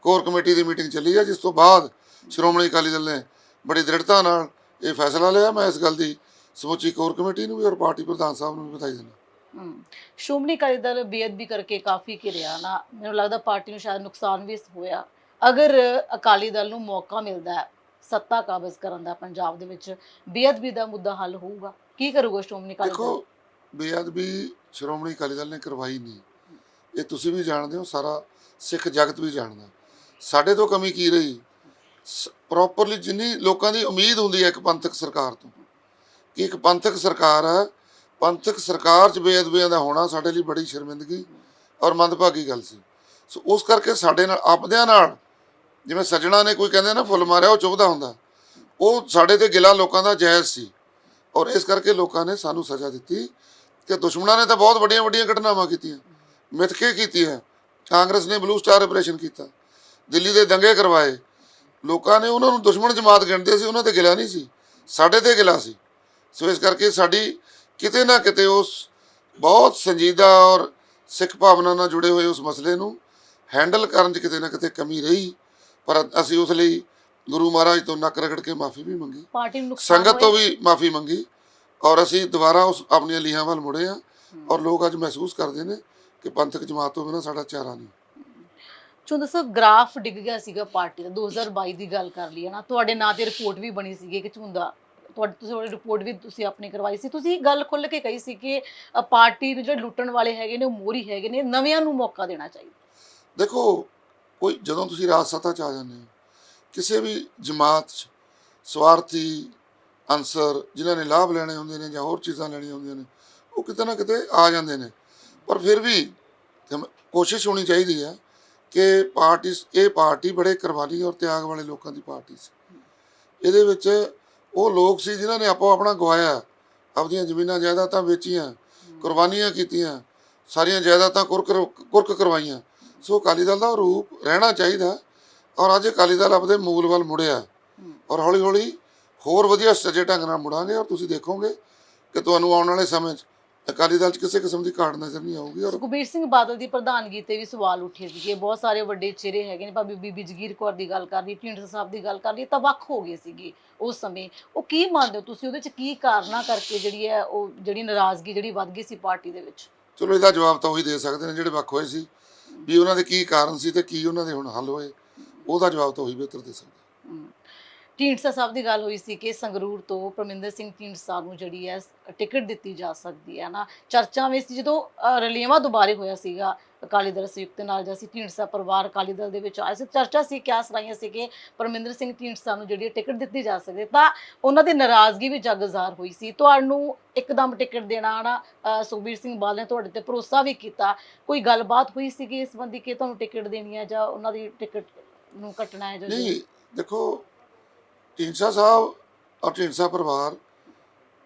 ਕੋਰ ਕਮੇਟੀ ਦੀ ਮੀਟਿੰਗ ਚੱਲੀ ਆ ਜਿਸ ਤੋਂ ਬਾਅਦ ਸ਼੍ਰੋਮਣੀ ਅਕਾਲੀ ਦਲ ਨੇ ਬੜੀ ਦ੍ਰਿੜਤਾ ਨਾਲ ਇਹ ਫੈਸਲਾ ਲਿਆ ਮੈਂ ਇਸ ਗੱਲ ਦੀ ਸਮੁੱਚੀ ਕੋਰ ਕਮੇਟੀ ਨੂੰ ਵੀ ਔਰ ਪਾਰਟੀ ਪ੍ਰਧਾਨ ਸਾਹਿਬ ਨੂੰ ਵੀ ਵਧਾਈ ਦਿੰਦਾ। ਸ਼੍ਰੋਮਣੀ ਅਕਾਲੀ ਦਲ ਬੇਅਦਬੀ ਕਰਕੇ ਕਾਫੀ ਘਿਰਿਆ ਨਾ ਮੈਨੂੰ ਲੱਗਦਾ ਪਾਰਟੀ ਨੂੰ ਸ਼ਾਇਦ ਨੁਕਸਾਨ ਵੀ ਹੋਇਆ। ਅਗਰ ਅਕਾਲੀ ਦਲ ਨੂੰ ਮੌਕਾ ਮਿਲਦਾ ਹੈ ਸੱਤਾ ਕਾਬਜ਼ ਕਰਨ ਦਾ ਪੰਜਾਬ ਦੇ ਵਿੱਚ ਬੇਅਦਬੀ ਦਾ ਮੁੱਦਾ ਹੱਲ ਹੋਊਗਾ। ਕੀ ਕਰੂਗਾ ਸ਼੍ਰੋਮਣੀ ਅਕਾਲੀ ਦਲ? ਦੇਖੋ ਬੇਅਦਬੀ ਸ਼੍ਰੋਮਣੀ ਅਕਾਲੀ ਦਲ ਨੇ ਕਰਵਾਈ ਨਹੀਂ। ਇਹ ਤੁਸੀਂ ਵੀ ਜਾਣਦੇ ਹੋ ਸਾਰਾ ਸਿੱਖ ਜਗਤ ਵੀ ਜਾਣਦਾ। ਸਾਡੇ ਤੋਂ ਕਮੀ ਕੀ ਰਹੀ? ਪ੍ਰੋਪਰਲੀ ਜਿੰਨੀ ਲੋਕਾਂ ਦੀ ਉਮੀਦ ਹੁੰਦੀ ਹੈ ਇੱਕ ਪੰਥਕ ਸਰਕਾਰ ਤੋਂ, ਕਿ ਇੱਕ ਪੰਥਕ ਸਰਕਾਰ ਹੈ ਪੰਥਕ ਸਰਕਾਰ 'ਚ ਬੇਅਦਬੀਆਂ ਦਾ ਹੋਣਾ ਸਾਡੇ ਲਈ ਬੜੀ ਸ਼ਰਮਿੰਦਗੀ ਔਰ ਮੰਦਭਾਗੀ ਗੱਲ ਸੀ। ਸੋ ਉਸ ਕਰਕੇ ਸਾਡੇ ਨਾਲ, ਆਪਦਿਆਂ ਨਾਲ ਜਿਵੇਂ ਸੱਜਣਾ ਨੇ ਕੋਈ ਕਹਿੰਦੇ ਨਾ, ਫੁੱਲ ਮਾਰਿਆ, ਉਹ ਚੁਭਦਾ ਹੁੰਦਾ। ਉਹ ਸਾਡੇ ਤੇ ਗਿਲਾ ਲੋਕਾਂ ਦਾ ਜਾਇਜ਼ ਸੀ ਔਰ ਇਸ ਕਰਕੇ ਲੋਕਾਂ ਨੇ ਸਾਨੂੰ ਸਜ਼ਾ ਦਿੱਤੀ ਕਿ ਦੁਸ਼ਮਣਾਂ ਨੇ ਤਾਂ ਬਹੁਤ ਵੱਡੀਆਂ ਵੱਡੀਆਂ ਘਟਨਾਵਾਂ ਕੀਤੀਆਂ। ਮਿਥਕੇ ਕੀਤੀਆਂ ਕਾਂਗਰਸ ਨੇ ਬਲੂ ਸਟਾਰ ਆਪਰੇਸ਼ਨ ਕੀਤਾ। ਦਿੱਲੀ ਦੇ ਦੰਗੇ ਕਰਵਾਏ। ਲੋਕਾਂ ਨੇ ਉਹਨਾਂ ਨੂੰ ਦੁਸ਼ਮਣ ਜਮਾਤ ਗਿਣਦੇ ਸੀ ਉਹਨਾਂ ਤੇ ਗਿਲਾ ਨਹੀਂ ਸੀ ਸਾਡੇ ਤੇ ਗਿਲਾ ਸੀ। ਸੋ ਇਸ ਕਰਕੇ ਸਾਡੀ ਕਿਤੇ ਨਾ ਕਿਤੇ ਉਸ ਬਹੁਤ ਸੰਜੀਦਾ ਔਰ ਸਿੱਖ ਭਾਵਨਾ ਨਾਲ ਜੁੜੇ ਹੋਏ ਉਸ ਮਸਲੇ ਨੂੰ ਹੈਂਡਲ ਕਰਨ 'ਚ ਕਿਤੇ ਨਾ ਕਿਤੇ ਕਮੀ ਰਹੀ ਪਰ ਅਸੀਂ ਉਸ ਲਈ ਗੁਰੂ ਮਹਾਰਾਜ ਤੋਂ ਨੱਕ ਰਗੜ ਕੇ ਮਾਫੀ ਵੀ ਮੰਗੀ। ਪਾਰਟੀ ਨੂੰ ਸੰਗਤ ਤੋਂ? ਵੀ ਮਾਫੀ ਮੰਗੀ ਔਰ ਅਸੀਂ ਦੁਬਾਰਾ ਉਸ ਆਪਣੀਆਂ ਲੀਹਾਂ ਵੱਲ ਮੁੜੇ ਆ ਔਰ ਲੋਕ ਅੱਜ ਮਹਿਸੂਸ ਕਰਦੇ ਨੇ ਕਿ ਪੰਥਕ ਜਮਾਤ ਤੋਂ ਬਿਨਾਂ ਸਾਡਾ ਚਾਰਾ ਨਹੀਂ। ਚੋਂ ਦੱਸੋ, ਗ੍ਰਾਫ ਡਿੱਗ ਗਿਆ ਸੀਗਾ ਪਾਰਟੀ ਦਾ 2022 ਦੀ ਗੱਲ ਕਰ ਲਈ ਹੈ ਨਾ, ਤੁਹਾਡੇ ਨਾਂ ਤੇ ਰਿਪੋਰਟ ਵੀ ਬਣੀ ਸੀਗੀ ਕਿ ਝੁੰਦਾ ਤੁਹਾਡੀ, ਤੁਸੀਂ ਰਿਪੋਰਟ ਵੀ ਤੁਸੀਂ ਆਪਣੀ ਕਰਵਾਈ ਸੀ। ਤੁਸੀਂ ਗੱਲ ਖੁੱਲ੍ਹ ਕੇ ਕਹੀ ਸੀ ਕਿ ਪਾਰਟੀ ਨੂੰ ਜਿਹੜੇ ਲੁੱਟਣ ਵਾਲੇ ਹੈਗੇ ਨੇ, ਉਹ ਮੋਰੀ ਹੈਗੇ ਨੇ, ਨਵਿਆਂ ਨੂੰ ਮੌਕਾ ਦੇਣਾ ਚਾਹੀਦਾ। ਦੇਖੋ, ਕੋਈ ਜਦੋਂ ਤੁਸੀਂ ਰਾਜ ਸੱਤਾ ਚ ਆ ਜਾਂਦੇ ਹੋ, ਕਿਸੇ ਵੀ ਜਮਾਤ 'ਚ ਸਵਾਰਥੀ, ਅਨਸਰ, ਜਿਨ੍ਹਾਂ ਨੇ ਲਾਭ ਲੈਣੇ ਹੁੰਦੇ ਨੇ ਜਾਂ ਹੋਰ ਚੀਜ਼ਾਂ ਲੈਣੀਆਂ ਹੁੰਦੀਆਂ ਨੇ, ਉਹ ਕਿਤੇ ਨਾ ਕਿਤੇ ਆ ਜਾਂਦੇ ਨੇ। ਪਰ ਫਿਰ ਵੀ ਕੋਸ਼ਿਸ਼ ਹੋਣੀ ਚਾਹੀਦੀ ਹੈ ਕਿ ਪਾਰਟੀ ਇਹ ਪਾਰਟੀ ਬੜੇ ਕੁਰਬਾਨੀ ਔਰ ਤਿਆਗ ਵਾਲੇ ਲੋਕਾਂ ਦੀ ਪਾਰਟੀ ਸੀ। ਇਹਦੇ ਵਿੱਚ ਉਹ ਲੋਕ ਸੀ ਜਿਨ੍ਹਾਂ ਨੇ ਆਪੋ ਆਪਣਾ ਗਵਾਇਆ। ਆਪਣੀਆਂ ਜ਼ਮੀਨਾਂ ਜਾਇਦਾਦਾਂ ਵੇਚੀਆਂ, ਕੁਰਬਾਨੀਆਂ ਕੀਤੀਆਂ, ਸਾਰੀਆਂ ਜਾਇਦਾਦਾਂ ਕੁਰਕ ਕੁਰਕ ਕਰਵਾਈਆਂ। ਸੋ ਅਕਾਲੀ ਦਲ ਦਾ ਰੂਪ ਰਹਿਣਾ ਚਾਹੀਦਾ ਔਰ ਅੱਜ ਅਕਾਲੀ ਦਲ ਆਪਦੇ ਮੂਲ ਵੱਲ ਮੁੜਿਆ। ਔਰ ਹੌਲੀ ਹੌਲੀ ਹੋਰ ਵਧੀਆ ਸੱਜੇ ਢੰਗ ਨਾਲ ਮੁੜਾਂਗੇ ਔਰ ਤੁਸੀਂ ਦੇਖੋਗੇ ਕਿ ਤੁਹਾਨੂੰ ਆਉਣ ਵਾਲੇ ਸਮੇਂ 'ਚ ਅਕਾਲੀ ਦਲ 'ਚ ਕਿਸੇ ਕਿਸਮ ਦੀ ਘਾਟ ਨਜ਼ਰ ਨਹੀਂ ਆਊਗੀ ਔਰ ਸੁਖਬੀਰ ਸਿੰਘ ਬਾਦਲ ਦੀ ਪ੍ਰਧਾਨਗੀ ਤੇ ਵੀ ਸਵਾਲ ਉੱਠੇ ਸੀਗੇ। ਬਹੁਤ ਸਾਰੇ ਵੱਡੇ ਚਿਹਰੇ ਹੈਗੇ ਨੇ। ਭਾਵੇਂ ਬੀਬੀ ਜਗੀਰ ਕੌਰ ਦੀ ਗੱਲ ਕਰ ਲਈ ਢੀਂਡਸਾ ਸਾਹਿਬ ਦੀ ਗੱਲ ਕਰ ਲਈ ਤਾਂ ਵੱਖ ਹੋ ਗਏ ਸੀਗੇ ਉਸ ਸਮੇਂ। ਉਹ ਕੀ ਮੰਨਦੇ ਹੋ ਤੁਸੀਂ? ਉਹਦੇ ਚ ਕੀ ਕਾਰਨਾ ਕਰਕੇ ਜਿਹੜੀ ਹੈ ਉਹ ਜਿਹੜੀ ਨਾਰਾਜ਼ਗੀ ਜਿਹੜੀ ਵੱਧ ਗਈ ਸੀ ਪਾਰਟੀ ਦੇ ਵਿੱਚ? ਚਲੋ ਇਹਦਾ ਜਵਾਬ ਤਾਂ ਉਹੀ ਦੇ ਸਕਦੇ ਨੇ ਜਿਹੜੇ ਵੱਖ ਹੋਏ ਸੀ। ਵੀ ਉਹਨਾਂ ਦੇ ਕੀ ਕਾਰਨ ਸੀ ਤੇ ਕੀ ਉਹਨਾਂ ਦੇ ਹੁਣ ਹੱਲ ਹੋਏ ਉਹਦਾ ਜਵਾਬ ਤਾਂ ਉਹੀ ਬਿਹਤਰ ਦੇ ਸਕਦਾ। ਢੀਂਡਸਾ ਸਾਹਿਬ ਦੀ ਗੱਲ ਹੋਈ ਸੀ ਕਿ ਸੰਗਰੂਰ ਤੋਂ ਪਰਮਿੰਦਰ ਸਿੰਘ ਢੀਂਡਸਾ ਨੂੰ ਜਿਹੜੀ ਹੈ ਟਿਕਟ ਦਿੱਤੀ ਜਾ ਸਕਦੀ ਹੈ ਨਾ ਚਰਚਾ ਵਿੱਚ ਸੀ ਜਦੋਂ ਰਲੇਵਾਂ ਦੁਬਾਰੇ ਹੋਇਆ ਸੀਗਾ ਅਕਾਲੀ ਦਲ ਸੰਯੁਕਤ ਨਾਲ ਜਾਂ ਸੀ ਢੀਂਡਸਾ ਪਰਿਵਾਰ ਅਕਾਲੀ ਦਲ ਦੇ ਵਿੱਚ ਆਇਆ ਸੀ ਚਰਚਾ ਸੀ ਕਿਆਸ ਰਾਈਆਂ ਸੀ ਕਿ ਪਰਮਿੰਦਰ ਸਿੰਘ ਢੀਂਡਸਾ ਨੂੰ ਜਿਹੜੀ ਟਿਕਟ ਦਿੱਤੀ ਜਾ ਸਕਦੀ। ਤਾਂ ਉਹਨਾਂ ਦੀ ਨਾਰਾਜ਼ਗੀ ਵੀ ਜਗਜ਼ਾਰ ਹੋਈ ਸੀ। ਤੁਹਾਨੂੰ ਇੱਕਦਮ ਟਿਕਟ ਦੇਣਾ ਨਾ ਸੁਖਬੀਰ ਸਿੰਘ ਬਾਦਲ ਨੇ ਤੁਹਾਡੇ ਤੇ ਭਰੋਸਾ ਵੀ ਕੀਤਾ। ਕੋਈ ਗੱਲਬਾਤ ਹੋਈ ਸੀ ਕਿ ਇਸ ਸੰਬੰਧੀ ਕਿ ਤੁਹਾਨੂੰ ਟਿਕਟ ਦੇਣੀ ਹੈ ਜਾਂ ਉਹਨਾਂ ਦੀ ਟਿਕਟ ਨੂੰ ਕੱਟਣਾ ਹੈ ਜੋ- ਨਹੀਂ ਦੇਖੋ ਢੀਂਡਸਾ ਸਾਹਿਬ ਔਰ ਢੀਂਡਸਾ ਪਰਿਵਾਰ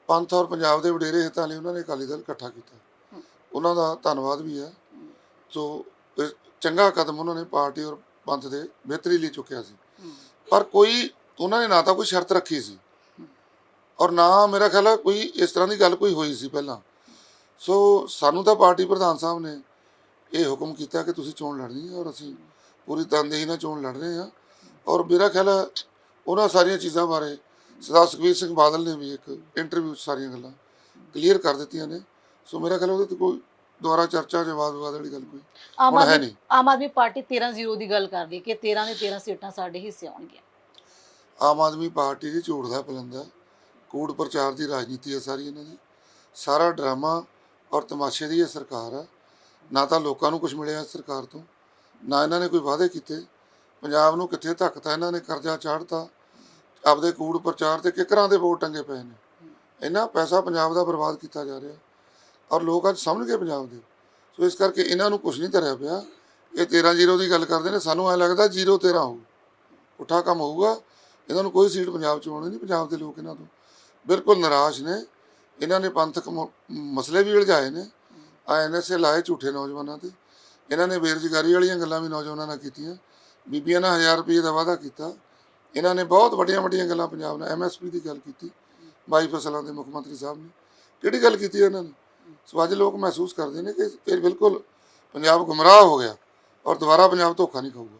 ਪੰਥ ਔਰ ਪੰਜਾਬ ਦੇ ਵਡੇਰੇ ਹਿੱਤਾਂ ਲਈ ਉਹਨਾਂ ਨੇ ਅਕਾਲੀ ਦਲ ਇਕੱਠਾ ਕੀਤਾ। ਉਹਨਾਂ ਦਾ ਧੰਨਵਾਦ ਵੀ ਹੈ। ਸੋ ਚੰਗਾ ਕਦਮ ਉਹਨਾਂ ਨੇ ਪਾਰਟੀ ਔਰ ਪੰਥ ਦੇ ਬਿਹਤਰੀ ਲਈ ਚੁੱਕਿਆ ਸੀ। ਪਰ ਕੋਈ, ਉਹਨਾਂ ਨੇ ਨਾ ਤਾਂ ਕੋਈ ਸ਼ਰਤ ਰੱਖੀ ਸੀ। ਔਰ ਨਾ ਮੇਰਾ ਖਿਆਲ ਹੈ ਕੋਈ ਇਸ ਤਰ੍ਹਾਂ ਦੀ ਗੱਲ ਕੋਈ ਹੋਈ ਸੀ ਪਹਿਲਾਂ। ਸੋ, ਸਾਨੂੰ ਤਾਂ ਪਾਰਟੀ ਪ੍ਰਧਾਨ ਸਾਹਿਬ ਨੇ ਇਹ ਹੁਕਮ ਕੀਤਾ ਕਿ ਤੁਸੀਂ ਚੋਣ ਲੜਨੀ ਹੈ ਔਰ ਅਸੀਂ ਪੂਰੀ ਤਨਦੇਹੀ ਨਾਲ ਚੋਣ ਲੜ ਰਹੇ ਹਾਂ। ਔਰ ਮੇਰਾ ਖਿਆਲ ਹੈ ਉਹਨਾਂ ਸਾਰੀਆਂ ਚੀਜ਼ਾਂ ਬਾਰੇ ਸਰਦਾਰ ਸੁਖਬੀਰ ਸਿੰਘ ਬਾਦਲ ਨੇ ਵੀ ਇੱਕ ਇੰਟਰਵਿਊ 'ਚ ਸਾਰੀਆਂ ਗੱਲਾਂ ਕਲੀਅਰ ਕਰ ਦਿੱਤੀਆਂ ਨੇ। ਸੋ ਮੇਰਾ ਖਿਆਲ ਉਹਦੇ ਤੇ ਕੋਈ ਦੁਆਰਾ ਚਰਚਾ ਜਾਂ ਵਾਦ ਵਿਵਾਦ ਵਾਲੀ ਗੱਲ ਕੋਈ ਆਮ ਹੁਣ ਹੈ ਆਦਮੀ ਨਹੀਂ। ਆਮ ਆਦਮੀ ਪਾਰਟੀ 13-0 ਦੀ ਗੱਲ ਕਰਦੀ ਕਿ 13 ਦੇ 13 ਸੀਟਾਂ ਸਾਡੇ ਹਿੱਸੇ ਆਉਣਗੀਆਂ। ਆਮ ਆਦਮੀ ਪਾਰਟੀ ਦੀ ਝੂਠ ਦਾ ਪਲੰਦਾ ਕੂੜ ਪ੍ਰਚਾਰ ਦੀ ਰਾਜਨੀਤੀ ਹੈ ਸਾਰੀ ਇਹਨਾਂ ਦੀ। ਸਾਰਾ ਡਰਾਮਾ ਔਰ ਤਮਾਸ਼ੇ ਦੀ ਇਹ ਸਰਕਾਰ ਹੈ। ਨਾ ਤਾਂ ਲੋਕਾਂ ਨੂੰ ਕੁਝ ਮਿਲਿਆ ਸਰਕਾਰ ਤੋਂ ਨਾ ਇਹਨਾਂ ਨੇ ਕੋਈ ਵਾਅਦੇ ਕੀਤੇ। ਪੰਜਾਬ ਨੂੰ ਕਿੱਥੇ ਧੱਕਤਾ, ਇਹਨਾਂ ਨੇ ਕਰਜ਼ਾ ਚਾੜਤਾ, ਆਪਦੇ ਕੂੜ ਪ੍ਰਚਾਰ ਤੇ ਕਿਕਰਾਂ ਦੇ ਵੋਟ ਟੰਗੇ ਪਏ ਨੇ। ਇੰਨਾ ਪੈਸਾ ਪੰਜਾਬ ਦਾ ਬਰਬਾਦ ਕੀਤਾ ਜਾ ਰਿਹਾ। ਔਰ ਲੋਕ ਅੱਜ ਸਮਝ ਗਏ ਪੰਜਾਬ ਦੇ। ਸੋ ਇਸ ਕਰਕੇ ਇਹਨਾਂ ਨੂੰ ਕੁਝ ਨਹੀਂ ਧਰਿਆ ਪਿਆ। ਇਹ 13 ਜ਼ੀਰੋ ਦੀ ਗੱਲ ਕਰਦੇ ਨੇ, ਸਾਨੂੰ ਐ ਲੱਗਦਾ 0 13 ਹੋਊ। ਪੁੱਠਾ ਕੰਮ ਹੋਊਗਾ। ਇਹਨਾਂ ਨੂੰ ਕੋਈ ਸੀਟ ਪੰਜਾਬ ਚ ਆਉਣੀ ਨਹੀਂ, ਪੰਜਾਬ ਦੇ ਲੋਕ ਇਹਨਾਂ ਤੋਂ ਬਿਲਕੁਲ ਨਿਰਾਸ਼ ਨੇ। ਇਹਨਾਂ ਨੇ ਪੰਥਕ ਮ- ਮਸਲੇ ਵੀ ਉਲਝਾਏ ਨੇ। ਐਨਐਸਏ ਲਾਏ ਝੂਠੇ ਨੌਜਵਾਨਾਂ ਤੇ। ਇਹਨਾਂ ਨੇ ਬੇਰੁਜ਼ਗਾਰੀ ਵਾਲੀਆਂ ਗੱਲਾਂ ਵੀ ਨੌਜਵਾਨਾਂ ਨਾਲ ਕੀਤੀਆਂ। ਬੀਬੀਆਂ ਨਾਲ 1000 ਰੁਪਏ ਦਾ ਵਾਅਦਾ ਕੀਤਾ। ਇਹਨਾਂ ਨੇ ਬਹੁਤ ਵੱਡੀਆਂ ਵੱਡੀਆਂ ਗੱਲਾਂ ਪੰਜਾਬ ਨਾਲ ਐਮਐਸਪੀ ਦੀ ਗੱਲ ਕੀਤੀ ਬਾਈ ਫਸਲਾਂ ਦੇ ਮੁੱਖ ਮੰਤਰੀ ਸਾਹਿਬ ਨੇ। ਕਿਹੜੀ ਗੱਲ ਕੀਤੀ ਇਹਨਾਂ ਨੇ? ਸੋ ਅੱਜ ਲੋਕ ਮਹਿਸੂਸ ਕਰਦੇ ਨੇ ਕਿ ਇਹ ਬਿਲਕੁਲ ਪੰਜਾਬ ਗੁੰਮਰਾਹ ਹੋ ਗਿਆ ਔਰ ਦੁਬਾਰਾ ਪੰਜਾਬ ਧੋਖਾ ਨਹੀਂ ਖਾਊਗਾ।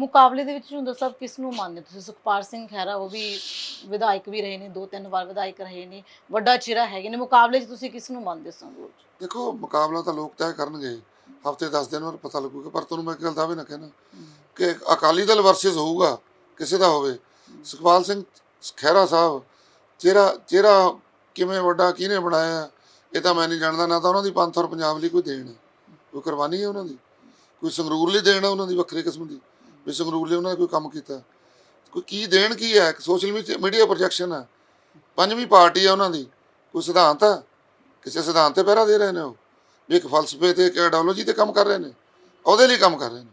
ਮੁਕਾਬਲੇ ਦੇ ਵਿੱਚ ਝੁੰਦਰ ਸਾਹਿਬ ਕਿਸ ਨੂੰ ਮੰਨਦੇ ਤੁਸੀਂ? ਸੁਖਪਾਲ ਸਿੰਘ ਖਹਿਰਾ ਉਹ ਵੀ ਵਿਧਾਇਕ ਵੀ ਰਹੇ ਨੇ ਦੋ ਤਿੰਨ ਵਾਰ ਵਿਧਾਇਕ ਰਹੇ ਨੇ ਵੱਡਾ ਚਿਹਰਾ ਹੈਗੇ ਨੇ। ਮੁਕਾਬਲੇ 'ਚ ਤੁਸੀਂ ਕਿਸ ਨੂੰ ਮੰਨਦੇ 'ਚ? ਦੇਖੋ ਮੁਕਾਬਲਾ ਤਾਂ ਲੋਕ ਤੈਅ ਕਰਨਗੇ ਹਫ਼ਤੇ 10 ਦਿਨ ਬਾਅਦ ਪਤਾ ਲੱਗੂਗਾ ਪਰ ਤੁਹਾਨੂੰ ਮੈਂ ਇੱਕ ਗੱਲ ਦਾਅਵੇ ਨਾ ਕਹਿਣਾ ਕਿ ਅਕਾਲੀ ਦਲ ਵਰਸਸ ਹੋਊਗਾ, ਕਿਸੇ ਦਾ ਹੋਵੇ। ਸੁਖਪਾਲ ਸਿੰਘ ਖਹਿਰਾ ਸਾਹਿਬ, ਚਿਹਰਾ ਚਿਹਰਾ ਕਿਵੇਂ ਵੱਡਾ, ਕਿਹਨੇ ਬਣਾਇਆ? ਇਹ ਤਾਂ ਮੈਂ ਨਹੀਂ ਜਾਣਦਾ, ਨਾ ਤਾਂ ਉਹਨਾਂ ਦੀ ਪੰਥ ਔਰ ਪੰਜਾਬ ਲਈ ਕੋਈ ਦੇਣ ਹੈ। ਕੋਈ ਕੁਰਬਾਨੀ ਹੈ ਉਹਨਾਂ ਦੀ? ਕੋਈ ਸੰਗਰੂਰ ਲਈ ਦੇਣ ਹੈ ਉਹਨਾਂ ਦੀ ਵੱਖਰੀ ਕਿਸਮ ਦੀ? ਵੀ ਸੰਗਰੂਰ ਲਈ ਉਹਨਾਂ ਨੇ ਕੋਈ ਕੰਮ ਕੀਤਾ? ਕੋਈ ਕੀ ਦੇਣ ਕੀ ਹੈ? ਸੋਸ਼ਲ ਮੀਡੀਆ ਪ੍ਰੋਜੈਕਸ਼ਨ ਹੈ। ਪੰਜਵੀਂ ਪਾਰਟੀ ਹੈ ਉਹਨਾਂ ਦੀ। ਕੋਈ ਸਿਧਾਂਤ ਹੈ? ਕਿਸੇ ਸਿਧਾਂਤ ਤੇ ਪਹਿਰਾ ਦੇ ਰਹੇ ਨੇ ਉਹ? ਵੀ ਇੱਕ ਫਲਸਫੇ ਤੇ ਇੱਕ ਆਈਡੀਓਲੋਜੀ ਤੇ ਕੰਮ ਕਰ ਰਹੇ ਨੇ? ਉਹਦੇ ਲਈ ਕੰਮ ਕਰ ਰਹੇ ਨੇ?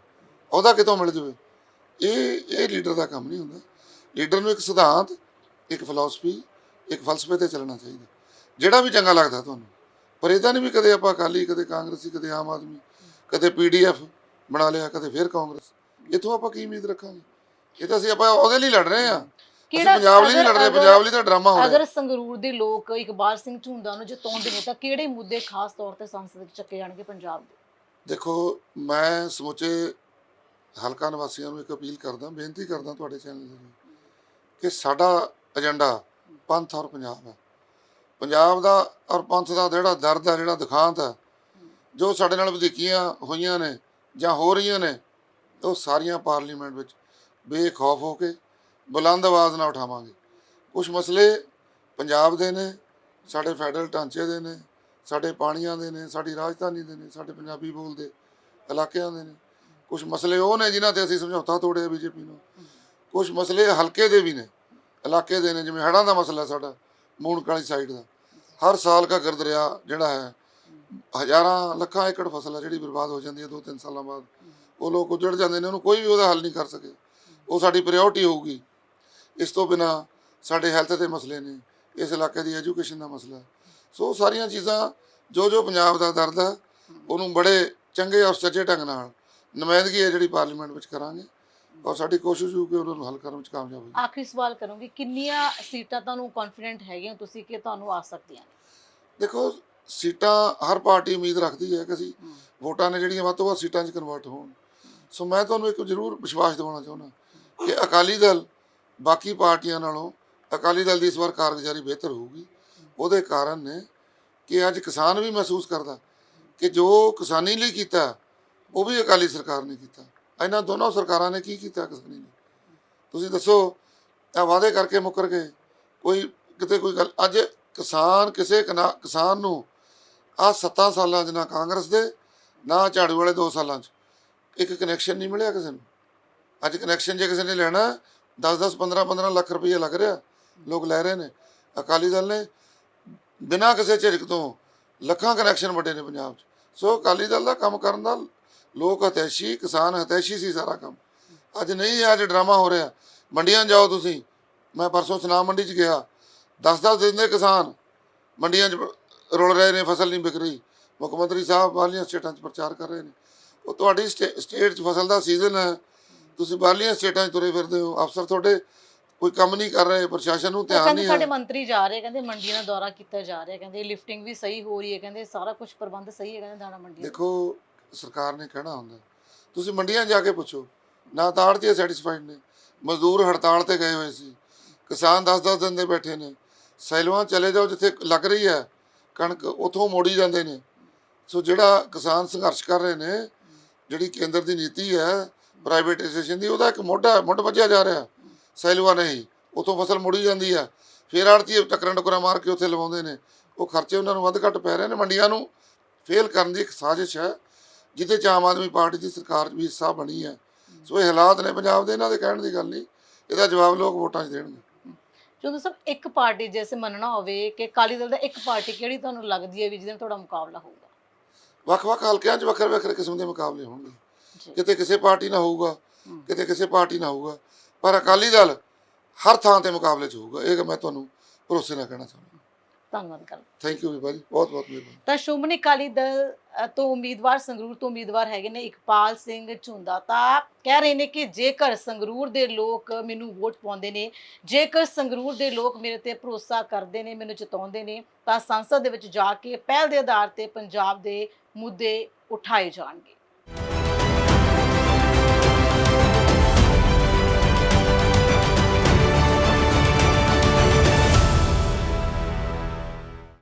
ਉਹਦਾ ਕਿਤੋਂ ਮਿਲ ਜਵੇ? ਇਹ ਇਹ ਲੀਡਰ ਦਾ ਕੰਮ ਨਹੀਂ ਹੁੰਦਾ। ਲੀਡਰ ਨੂੰ ਇੱਕ ਸਿਧਾਂਤ ਇੱਕ ਫਿਲਾਸਫੀ ਇੱਕ ਫਲਸਫੇ ਤੇ ਚੱਲਣਾ ਚਾਹੀਦਾ। ਜਿਹੜਾ ਵੀ ਚੰਗਾ ਲੱਗਦਾ ਤੁਹਾਨੂੰ। ਪਰ ਇਹਦਾ ਨਹੀਂ ਵੀ ਕਦੇ ਆਪਾਂ ਅਕਾਲੀ ਕਦੇ ਕਾਂਗਰਸੀ ਕਦੇ ਆਮ ਆਦਮੀ ਕਦੇ ਪੀਡੀਐਫ ਬਣਾ ਲਿਆ ਕਦੇ ਫਿਰ ਕਾਂਗਰਸ। ਇਥੋਂ ਆਪਾਂ ਕੀ ਉਮੀਦ ਰੱਖਾਂਗੇ? ਇਹ ਤਾਂ ਅਸੀਂ ਆਪਾਂ ਉਹਦੇ ਲਈ ਲੜ ਰਹੇ ਆ ਪੰਜਾਬ ਲਈ ਨਹੀਂ ਲੜ ਰਹੇ ਅਗਰ- ਪੰਜਾਬ ਲਈ ਤਾਂ ਡਰਾਮਾ ਹੋ ਰਿਹਾ। ਅਗਰ ਸੰਗਰੂਰ ਦੇ ਲੋਕ ਇਕਬਾਲ ਸਿੰਘ ਝੁੰਦਾ ਨੂੰ ਜਿਤਾਉਂਦੇ ਨੇ ਤਾਂ ਕਿਹੜੇ ਮੁੱਦੇ ਖਾਸ ਤੌਰ ਤੇ ਸੰਸਦ ਵਿੱਚ ਚੱਕੇ ਜਾਣਗੇ ਪੰਜਾਬ ਦੇ? ਦੇਖੋ ਮੈਂ ਸਮੁੱਚੇ ਹਲਕਾ ਨਿਵਾਸੀਆਂ ਨੂੰ ਇੱਕ ਅਪੀਲ ਕਰਦਾ, ਬੇਨਤੀ ਕਰਦਾ ਤੁਹਾਡੇ ਚੈਨਲ ਦੇ ਕਿ ਸਾਡਾ ਏਜੰਡਾ ਪੰਥ ਔਰ ਪੰਜਾਬ ਹੈ। ਪੰਜਾਬ ਦਾ ਔਰ ਪੰਥ ਦਾ ਜਿਹੜਾ ਦਰਦ ਹੈ, ਜਿਹੜਾ ਦੁਖਾਂਤ ਹੈ, ਜੋ ਸਾਡੇ ਨਾਲ ਵਧੀਕੀਆਂ ਹੋਈਆਂ ਨੇ ਜਾਂ ਹੋ ਰਹੀਆਂ ਨੇ, ਉਹ ਸਾਰੀਆਂ ਪਾਰਲੀਮੈਂਟ ਵਿੱਚ ਬੇਖੌਫ ਹੋ ਕੇ ਬੁਲੰਦ ਆਵਾਜ਼ ਨਾਲ ਉਠਾਵਾਂਗੇ। ਕੁਝ ਮਸਲੇ ਪੰਜਾਬ ਦੇ ਨੇ, ਸਾਡੇ ਫੈਡਰਲ ਢਾਂਚੇ ਦੇ ਨੇ, ਸਾਡੇ ਪਾਣੀਆਂ ਦੇ ਨੇ, ਸਾਡੀ ਰਾਜਧਾਨੀ ਦੇ ਨੇ, ਸਾਡੇ ਪੰਜਾਬੀ ਬੋਲਦੇ ਇਲਾਕਿਆਂ ਦੇ ਨੇ ਕੁਝ ਮਸਲੇ ਉਹ ਨੇ ਜਿਨ੍ਹਾਂ ਤੇ ਅਸੀਂ ਸਮਝੌਤਾ ਤੋੜਿਆ ਬੀਜੇਪੀ ਨੂੰ। ਕੁਝ ਮਸਲੇ ਹਲਕੇ ਦੇ ਵੀ ਨੇ, ਇਲਾਕੇ ਦੇ ਨੇ, ਜਿਵੇਂ ਹੜ੍ਹਾਂ ਦਾ ਮਸਲਾ ਸਾਡਾ ਮੂਣ ਵਾਲੀ ਸਾਈਡ ਦਾ। ਹਰ ਸਾਲ ਘੱਗਰ ਦਰਿਆ ਜਿਹੜਾ ਹੈ, ਹਜ਼ਾਰਾਂ ਲੱਖਾਂ ਏਕੜ ਫਸਲ ਹੈ ਜਿਹੜੀ ਬਰਬਾਦ ਹੋ ਜਾਂਦੀ ਹੈ ਦੋ ਤਿੰਨ ਸਾਲਾਂ ਬਾਅਦ। ਉਹ ਲੋਕ ਉਜੜ ਜਾਂਦੇ ਨੇ, ਉਹਨੂੰ ਕੋਈ ਵੀ ਉਹਦਾ ਹੱਲ ਨਹੀਂ ਕਰ ਸਕੇ। ਉਹ ਸਾਡੀ ਪ੍ਰਾਇੋਰਟੀ ਹੋਊਗੀ। ਇਸ ਤੋਂ ਬਿਨਾ ਸਾਡੇ ਹੈਲਥ ਦੇ ਮਸਲੇ ਨੇ, ਇਸ ਇਲਾਕੇ ਦੀ ਐਜੂਕੇਸ਼ਨ ਦਾ ਮਸਲਾ। ਸੋ ਉਹ ਸਾਰੀਆਂ ਚੀਜ਼ਾਂ ਜੋ ਜੋ ਪੰਜਾਬ ਦਾ ਦਰਦ ਹੈ ਉਹਨੂੰ ਬੜੇ ਚੰਗੇ ਔਰ ਸੱਚੇ ਢੰਗ ਨਾਲ ਨੁਮਾਇੰਦਗੀ ਹੈ ਜਿਹੜੀ ਪਾਰਲੀਮੈਂਟ ਵਿੱਚ ਕਰਾਂਗੇ ਔਰ ਸਾਡੀ ਕੋਸ਼ਿਸ਼ ਹੋਊ ਕਿ ਉਹਨਾਂ ਨੂੰ ਹੱਲ ਕਰਨ ਵਿੱਚ ਕਾਮਯਾਬ ਹੋਈਏ। ਆਖਰੀ ਸਵਾਲ ਕਰੂੰਗੀ ਕਿੰਨੀਆਂ ਸੀਟਾਂ ਤੁਹਾਨੂੰ ਕੌਨਫੀਡੈਂਟ ਹੈਗੇ ਹੋ ਤੁਸੀਂ ਕਿ ਤੁਹਾਨੂੰ ਆ ਸਕਦੀਆਂ ਦੇਖੋ ਸੀਟਾਂ ਹਰ ਪਾਰਟੀ ਉਮੀਦ ਰੱਖਦੀ ਹੈ ਕਿ ਅਸੀਂ ਵੋਟਾਂ ਨੇ ਜਿਹੜੀਆਂ ਵੱਧ ਤੋਂ ਵੱਧ ਸੀਟਾਂ 'ਚ ਕਨਵਰਟ ਹੋਣ। ਸੋ ਮੈਂ ਤੁਹਾਨੂੰ ਇੱਕ ਜ਼ਰੂਰ ਵਿਸ਼ਵਾਸ ਦਿਵਾਉਣਾ ਚਾਹੁੰਦਾ ਕਿ ਅਕਾਲੀ ਦਲ ਬਾਕੀ ਪਾਰਟੀਆਂ ਨਾਲੋਂ ਅਕਾਲੀ ਦਲ ਦੀ ਇਸ ਵਾਰ ਕਾਰਗੁਜ਼ਾਰੀ ਬਿਹਤਰ ਹੋਊਗੀ। ਉਹਦੇ ਕਾਰਨ ਨੇ ਕਿ ਅੱਜ ਕਿਸਾਨ ਵੀ ਮਹਿਸੂਸ ਕਰਦਾ ਕਿ ਜੋ ਕਿਸਾਨੀ ਲਈ ਕੀਤਾ ਉਹ ਵੀ ਅਕਾਲੀ ਸਰਕਾਰ ਨੇ ਕੀਤਾ। ਇਹਨਾਂ ਦੋਨੋਂ ਸਰਕਾਰਾਂ ਨੇ ਕੀ ਕੀਤਾ ਕਿਸਾਨੀ ਨੇ? ਤੁਸੀਂ ਦੱਸੋ, ਇਹ ਵਾਅਦੇ ਕਰਕੇ ਮੁੱਕਰ ਗਏ। ਕੋਈ ਕਿਤੇ ਕੋਈ ਗੱਲ, ਅੱਜ ਕਿਸਾਨ ਕਿਸੇ ਕਿਨਾ- ਕਿਸਾਨ ਨੂੰ ਆ 7 ਸਾਲਾਂ 'ਚ ਨਾ ਕਾਂਗਰਸ ਦੇ, ਨਾ ਝਾੜੂ ਵਾਲੇ 2 ਸਾਲਾਂ 'ਚ। ਇੱਕ ਕਨੈਕਸ਼ਨ ਨਹੀਂ ਮਿਲਿਆ ਕਿਸੇ ਨੂੰ। ਅੱਜ ਕਨੈਕਸ਼ਨ ਜੇ ਕਿਸੇ ਨੇ ਲੈਣਾ 10 10 15 15 ਲੱਖ ਰੁਪਏ ਲੱਗ ਰਿਹਾ। ਲੋਕ ਲੈ ਰਹੇ ਨੇ। ਅਕਾਲੀ ਦਲ ਨੇ ਬਿਨਾਂ ਕਿਸੇ ਝਿਜਕ ਤੋਂ ਲੱਖਾਂ ਕਨੈਕਸ਼ਨ ਵੱਡੇ ਨੇ ਪੰਜਾਬ 'ਚ। ਸੋ ਅਕਾਲੀ ਦਲ ਦਾ ਕੰਮ ਕਰਨ ਦਾ ਲੋਕ ਹਤੈਸ਼ੀ ਕਿਸਾਨ ਹਤੈਸ਼ੀ ਸੀ ਸਾਰਾ ਕੰਮ। ਅੱਜ ਨਹੀਂ ਅੱਜ ਡਰਾਮਾ ਹੋ ਰਿਹਾ। ਮੰਡੀਆਂ ਜਾਓ ਤੁਸੀਂ। ਮੈਂ ਪਰਸੋਂ ਸੁਨਾਮ ਮੰਡੀ 'ਚ ਗਿਆ। 10-10 ਦਿਨ ਦੇ ਕਿਸਾਨ ਮੰਡੀਆਂ 'ਚ ਰੁਲ ਰਹੇ ਨੇ ਫਸਲ ਨਹੀਂ ਵਿਕ ਰਹੀ। ਮੁੱਖ ਮੰਤਰੀ ਸਾਹਿਬ ਬਾਹਰਲੀਆਂ ਸਟੇਟਾਂ 'ਚ ਪ੍ਰਚਾਰ ਕਰ ਰਹੇ ਨੇ। ਉਹ ਤੁਹਾਡੀ ਸਟੇ- ਸਟੇਟ 'ਚ ਫਸਲ ਦਾ ਸੀਜ਼ਨ ਹੈ। ਤੁਸੀਂ ਬਾਹਰਲੀਆਂ ਸਟੇਟਾਂ 'ਚ ਤੁਰੇ ਫਿਰਦੇ ਹੋ। ਅਫਸਰ ਤੁਹਾਡੇ ਕੋਈ ਕੰਮ ਨਹੀਂ ਕਰ ਰਹੇ ਪ੍ਰਸ਼ਾਸਨ ਨੂੰ ਧਿਆਨ ਨਹੀਂ ਸਾਡੇ ਹੈ। ਮੰਤਰੀ ਜਾ ਰਹੇ ਕਹਿੰਦੇ ਮੰਡੀਆਂ ਦਾ ਦੌਰਾ ਕੀਤਾ ਜਾ ਰਿਹਾ ਕਹਿੰਦੇ ਲਿਫਟਿੰਗ ਵੀ ਸਹੀ ਹੋ ਰਹੀ ਹੈ ਕਹਿੰਦੇ ਸਾਰਾ ਕੁਝ ਪ੍ਰਬੰਧ ਸਹੀ ਹੈ ਕਹਿੰਦੇ ਦਾਣਾ ਮੰਡੀ ਦੇਖੋ ਸਰਕਾਰ ਨੇ ਕਹਿਣਾ ਹੁੰਦਾ ਤੁਸੀਂ ਮੰਡੀਆਂ ਜਾ ਕੇ ਪੁੱਛੋ, ਨਾ ਤਾਂ ਆੜ੍ਹਤੀ ਸੈਟੀਸਫਾਈਡ ਨੇ। ਮਜ਼ਦੂਰ ਹੜਤਾਲ ਤੇ ਗਏ ਹੋਏ ਸੀ। ਕਿਸਾਨ 10-10 ਦਿਨ ਦੇ ਬੈਠੇ ਨੇ। ਸੈਲਵਾਂ ਚਲੇ ਜਾਓ ਜਿੱਥੇ ਲੱਗ ਰਹੀ ਹੈ, ਕਣਕ ਉਥੋਂ ਮੋੜੀ ਜਾਂਦੇ ਨੇ। ਸੋ ਜਿਹੜਾ ਕਿਸਾਨ ਸੰਘਰਸ਼ ਕਰ ਰਹੇ ਨੇ, ਜਿਹੜੀ ਕੇਂਦਰ ਦੀ ਨੀਤੀ ਹੈ ਪ੍ਰਾਈਵੇਟਾਈਜੇਸ਼ਨ ਦੀ, ਉਹਦਾ ਇੱਕ ਮੋਢਾ, ਮੁੱਢ ਵੱਜਿਆ ਜਾ ਰਿਹਾ। ਸੈਲਵਾ ਨਹੀਂ, ਉਥੋਂ ਫਸਲ ਮੁੜੀ ਜਾਂਦੀ ਆ ਫਿਰ ਆੜਤੀ ਟੱਕਰਾਂ ਟੁਕਰਾਂ ਮਾਰ ਕੇ ਉੱਥੇ ਲਵਾਉਂਦੇ ਨੇ। ਉਹ ਖਰਚੇ ਉਹਨਾਂ ਨੂੰ ਵੱਧ ਘੱਟ ਪੈ ਰਹੇ ਨੇ। ਮੰਡੀਆਂ ਨੂੰ ਫੇਲ ਕਰਨ ਦੀ ਇੱਕ ਸਾਜ਼ਿਸ਼ ਹੈ। ਚ ਆਮ ਆਦਮੀ ਪਾਰਟੀ ਦੀ ਸਰਕਾਰ ਵੀ ਹਿੱਸਾ ਬਣੀ ਹੈ ਸੋ ਇਹ ਹਾਲਾਤ ਨੇ ਪੰਜਾਬ ਦੇ ਇਹਨਾਂ ਦੇ ਕਹਿਣ ਦੀ ਗੱਲ ਨਹੀਂ। ਇਹਦਾ ਜਵਾਬ ਲੋਕ ਵੋਟਾਂ 'ਚ ਦੇਣਗੇ। ਜਦੋਂ ਸਭ ਇੱਕ ਪਾਰਟੀ ਜੈਸੇ ਮੰਨਣਾ ਹੋਵੇ ਕਿ ਅਕਾਲੀ ਦਲ ਦਾ ਇੱਕ ਪਾਰਟੀ ਕਿਹੜੀ ਤੁਹਾਨੂੰ ਲੱਗਦੀ ਹੈ ਵੀ ਜਿਹਦੇ ਨਾਲ ਤੁਹਾਡਾ ਮੁਕਾਬਲਾ ਹੋਊਗਾ? ਵੱਖ-ਵੱਖ ਹਲਕਿਆਂ 'ਚ ਵੱਖਰੇ ਵੱਖਰੇ ਕਿਸਮ ਦੇ ਮੁਕਾਬਲੇ ਹੋਣਗੇ। ਕਿਤੇ ਕਿਸੇ ਪਾਰਟੀ ਨਾਲ ਹੋਊਗਾ। ਕਿਤੇ ਕਿਸੇ ਪਾਰਟੀ ਨਾਲ ਹੋਊਗਾ। ਪਰ ਅਕਾਲੀ ਦਲ ਹਰ ਥਾਂ ਤੇ ਮੁਕਾਬਲੇ 'ਚ ਹੋਊਗਾ। ਇਹ ਮੈਂ ਤੁਹਾਨੂੰ ਭਰੋਸੇ ਨਾਲ ਕਹਿਣਾ ਚਾਹੁੰਦਾ। ਧੰਨਵਾਦ ਕਰ ਥੈਂਕ ਯੂ ਬਾਜੀ ਬਹੁਤ ਬਹੁਤ ਮਿਹਰਬਾਨੀ। ਤਾਂ ਸ਼੍ਰੋਮਣੀ ਅਕਾਲੀ ਦਲ ਤੋਂ ਉਮੀਦਵਾਰ ਸੰਗਰੂਰ ਤੋਂ ਉਮੀਦਵਾਰ ਹੈਗੇ ਨੇ ਇਕਬਾਲ ਸਿੰਘ ਝੁੰਦਾ। ਤਾਂ ਕਹਿ ਰਹੇ ਨੇ ਕਿ ਜੇਕਰ ਸੰਗਰੂਰ ਦੇ ਲੋਕ ਮੈਨੂੰ ਵੋਟ ਪਾਉਂਦੇ ਨੇ ਜੇਕਰ ਸੰਗਰੂਰ ਦੇ ਲੋਕ ਮੇਰੇ ਤੇ ਭਰੋਸਾ ਕਰਦੇ ਨੇ ਮੈਨੂੰ ਜਿਤਾਉਂਦੇ ਨੇ ਤਾਂ ਸੰਸਦ ਦੇ ਵਿੱਚ ਜਾ ਕੇ ਪਹਿਲ ਦੇ ਆਧਾਰ ਤੇ ਪੰਜਾਬ ਦੇ ਮੁੱਦੇ ਉਠਾਏ ਜਾਣਗੇ।